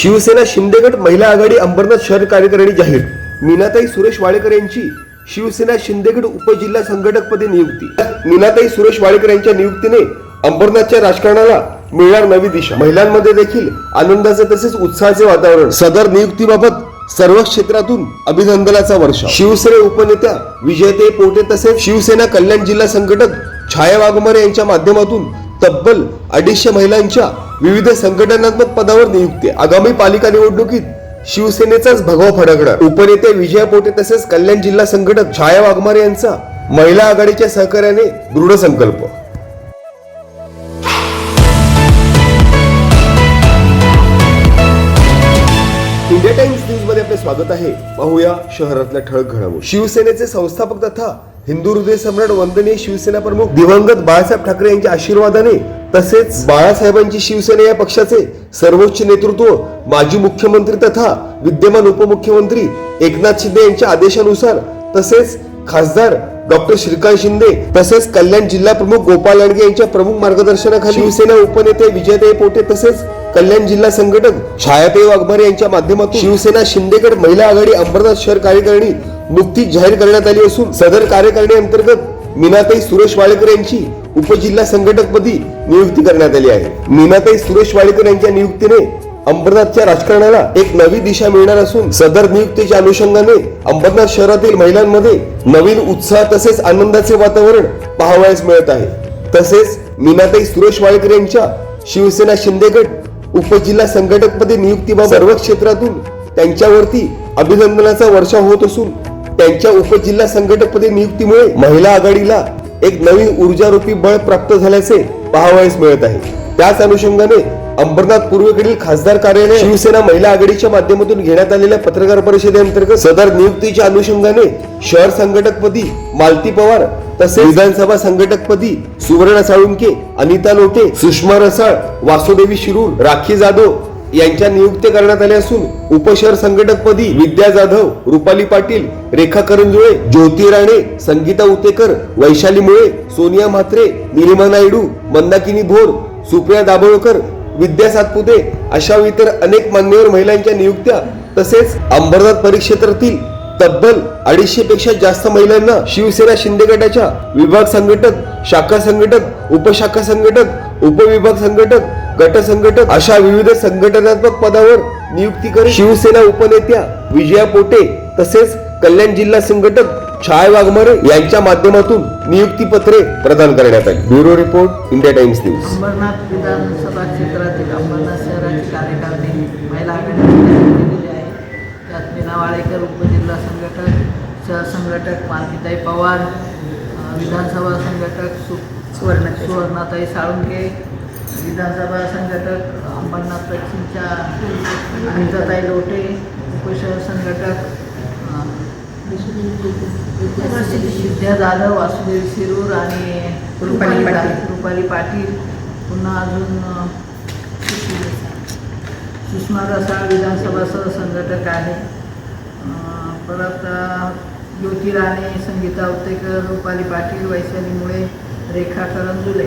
शिवसेना शिंदेगड महिला आघाडी अंबरनाथ शहर कार्यकारिणी जाहीर. मीनाताई सुरेश वाडेकर यांची शिवसेना शिंदेगड उपजिल्हा संघटकपदी नियुक्ती. मीनाताई सुरेश वाडेकर यांच्या नियुक्तीने अंबरनाथच्या राजकारणाला मिळणार नवी दिशा. महिलांमध्ये देखील आनंदाचे तसेच उत्साहाचे वातावरण. सदर नियुक्तीबाबत सर्व क्षेत्रातून अभिनंदनाचा वर्ष शिवसेना उपनेत्या विजयते पोटे तसेच शिवसेना कल्याण जिल्हा संघटक छाया वाघमारे यांच्या माध्यमातून तब्बल अडीचशे महिलांच्या विविध संघटनात्मक पदावर नियुक्ती. आगामी पालिका निवडणुकीत शिवसेनेचाच भगवा फडकणार. उपनेते विजय पोटे तसेच कल्याण जिल्हा संघटक छाया वाघमारे यांचा महिला आघाडीच्या सहकार्याने दृढ संकल्प. इंडिया टाइम्स न्यूजमध्ये आपले स्वागत आहे. पाहूया शहरातल्या ठळक घडामोडी. शिवसेनेचे संस्थापक तथा हिंदू हृदय सम्राट वंदनीय शिवसेना प्रमुख दिवंगत बाळासाहेब ठाकरे यांच्या आशीर्वादाने तसेच बाळासाहेबांची शिवसेना या पक्षाचे सर्वोच्च नेतृत्व माजी मुख्यमंत्री तथा विद्यमान उपमुख्यमंत्री एकनाथ शिंदे यांच्या आदेशानुसार तसेच खासदार डॉक्टर श्रीकांत शिंदे तसेच कल्याण जिल्हा प्रमुख गोपाल लांडगे यांच्या प्रमुख मार्गदर्शनाखाली शिवसेना उपनेते विजयदेव पोटे तसेच कल्याण जिल्हा संघटक छायाताई वाघमारे यांच्या माध्यमातून शिवसेना शिंदेगड महिला आघाडी अंबरनाथ शहर कार्यकारिणी नुकतीच जाहीर करण्यात आली असून सदर कार्यकारिणी अंतर्गत मीनाताई सुरेश वाळेकर यांची उपजिल्हा संघटकपदी नियुक्ती करण्यात आली आहे. मीनाताई सुरेश वाळेकर यांच्या नियुक्तीने अंबरनाथच्या राजकारणाला एक नवी दिशा मिळणार असून सदर नियुक्तीच्या अनुषंगाने अंबरनाथ शहरातील महिलांमध्ये नवीन उत्साह तसेच आनंदाचे वातावरण पाहावयास मिळत आहे. तसेच मीनाताई सुरेश वाळकर यांच्या शिवसेना शिंदेगड उपजिल्हा संघटकपदी नियुक्तीबाबत सर्व क्षेत्रातून त्यांच्यावरती अभिनंदनाचा वर्षा होत असून त्यांच्या उपजिल्हा संघटकपदी नियुक्तीमुळे महिला आघाडीला एक नवीन ऊर्जारूपी बळ प्राप्त झाल्याचे पाहावयास मिळत आहे. त्याच अनुषंगाने अंबरनाथ पूर्वेकडील खासदार कार्यालय शिवसेना महिला आघाडीच्या माध्यमातून घेण्यात आलेल्या पत्रकार परिषदेअंतर्गत सदर नियुक्तीच्या अनुषंगाने शहर संघटकपदी मालती पवार तसेच विधानसभा संघटकपदी सुवर्णा साळुंके अनिता लोटे सुषमा रसाळ वासुदेवी शिरूर राखी जाधव यांच्या नियुक्त्या करण्यात आल्या असून उपशहर संघटकपदी विद्या जाधव रुपाली पाटील रेखा करंजुळे ज्योती राणे संगीता उतेकर वैशाली मुळे सोनिया म्हात्रे निलिमा नायडू मंदाकिनी भोर सुप्रिया दाभोळकर विद्या सातपुते अशा इतर अनेक मान्यवर महिलांच्या नियुक्त्या तसेच अंबरनाथ परिक्षेत्रातील तब्बल अडीचशे पेक्षा जास्त महिलांना शिवसेना शिंदे गटाच्या विभाग संघटक शाखा संघटक उपशाखा संघटक उपविभाग संघटक गट संघटक अशा विविध संघटनात्मक पदावर नियुक्ती करीत शिवसेना उपनेत्या विजया पोटे तसेच कल्याण जिल्हा संघटक छाय वाघमारे यांच्या माध्यमातून नियुक्ती पत्रे प्रदान करण्यात आली. Bureau report India Times news. Ambernath विधानसभा क्षेत्रातील अंबरनाथ शहराची कार्यकारिणी महिला आघाडीने आहे. त्यात मीना वाळेकर उपजिल्हा संघटक शहर संघटक मालतीताई पवार विधानसभा संघटक सु सुवर्ण सुवर्णाताई साळुंके विधानसभा संघटक अंबरनाथ पश्चिमच्या अनिताताई लोटे उपशहर संघटक विद्या जाधव वासुदेव शिरूर आणि रुपाली पाटील. रुपाली पाटील. पुन्हा अजून सुषमा रसाळ विधानसभा सहसंघटक आहे. परत ज्योती राणे संगीता उत्तेकर रुपाली पाटील वैशाली मुळे रेखा करंजुले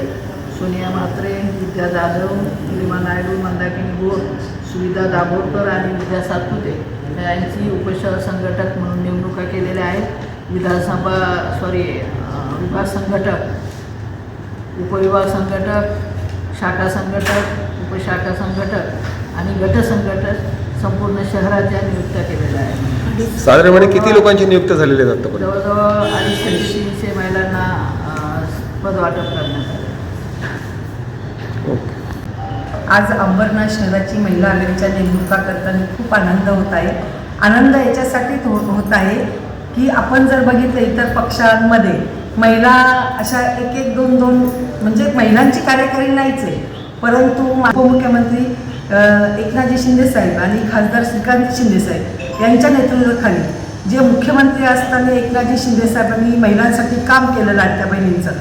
सोनिया म्हात्रे विद्या जाधव निलिमा नायडू मंदाकिनी बोर सुविधा दाभोळकर आणि विद्या सातपुते यांची उपशहर संघटक म्हणून नेमणुका केलेल्या आहेत. विधानसभा सॉरी विभाग संघटक उपविभाग संघटक शाखा संघटक उपशाखा संघटक आणि गट संघटक संपूर्ण शहराच्या नियुक्त्या केलेल्या आहेत. साधारणपणे किती लोकांची नियुक्त झालेली आहेत आतापर्यंत? जवळजवळ अडीचशे तीनशे महिलांना अ, पद वाटप करण्यात आले. आज अंबरनाथ शहराची महिला आघाडीच्या निवडणुका करताना खूप आनंद होत आहे. आनंद याच्यासाठीच हो होत आहे की आपण जर बघितलं इतर पक्षांमध्ये महिला अशा एक एक दोन दोन म्हणजे महिलांची कार्यकारी नाहीच आहे. परंतु उपमुख्यमंत्री एकनाथजी शिंदे साहेब आणि खासदार श्रीकांत शिंदे साहेब यांच्या नेतृत्वाखाली जे मुख्यमंत्री असताना एकनाथजी शिंदे साहेबांनी महिलांसाठी काम केलं लाडक्या बहिणींचं.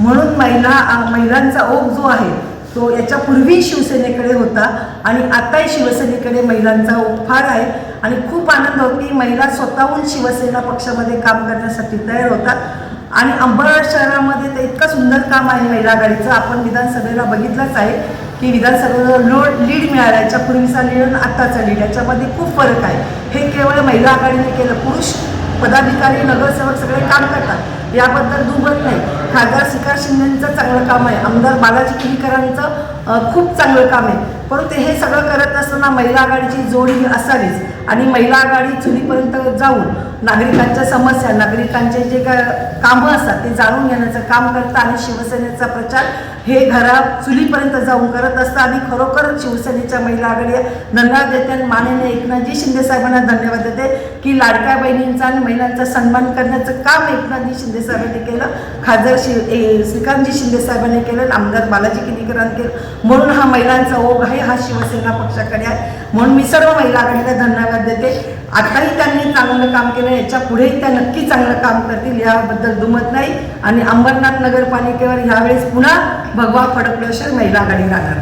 म्हणून महिला महिलांचा ओघ जो आहे तो याच्यापूर्वी शिवसेनेकडे होता आणि आताही शिवसेनेकडे महिलांचा उपहार फार आहे. आणि खूप आनंद होतो की महिला स्वतःहून शिवसेना पक्षामध्ये काम करण्यासाठी तयार होतात आणि अंबरनाथ शहरामध्ये तर इतकं सुंदर काम आहे महिला आघाडीचं आपण विधानसभेला बघितलंच आहे की विधानसभेला लोड लीड मिळाला याच्या पूर्वीचा लीड आणि आत्ताचा लीड याच्यामध्ये खूप फरक आहे. हे केवळ महिला आघाडीने केलं. पुरुष पदाधिकारी नगरसेवक सगळे काम करतात. याबद्दल दुमत नाही. खासदार श्रीकांत शिंदेचं चांगलं काम आहे. आमदार बालाजी किनीकरांचं खूप चांगलं काम आहे. परंतु हे सगळं करत असताना महिला आघाडीची जोडी असावीच. आणि महिला आघाडी चुलीपर्यंत जाऊन नागरिकांच्या समस्या नागरिकांचे जे काय कामं असतात ते जाणून घेण्याचं काम करतं आणि शिवसेनेचा प्रचार हे घरात चुलीपर्यंत जाऊन करत असतं आणि खरोखर शिवसेनेच्या महिला आघाडी. धन्यवाद देते आणि माननीय एकनाथजी शिंदे साहेबांना धन्यवाद देते की लाडक्या बहिणींचा आणि महिलांचा सन्मान करण्याचं काम एकनाथजी शिंदे साहेबांनी केलं. खासदार शि ए, श्रीकांतजी शिंदे साहेबांनी केलं आमदार बालाजी किनीकरांनी केलं. म्हणून हा महिलांचा ओघ आहे हा शिवसेना पक्षाकडे आहे. म्हणून मी सर्व महिला आघाडीला धन्यवाद देते. आताही त्यांनी चांगलं काम केलं याच्या पुढेही त्या नक्की चांगलं काम करतील याबद्दल दुमत नाही. आणि अंबरनाथ नगरपालिकेवर ह्यावेळेस पुन्हा भगवा फडकलोशर महिला आघाडी राहणार.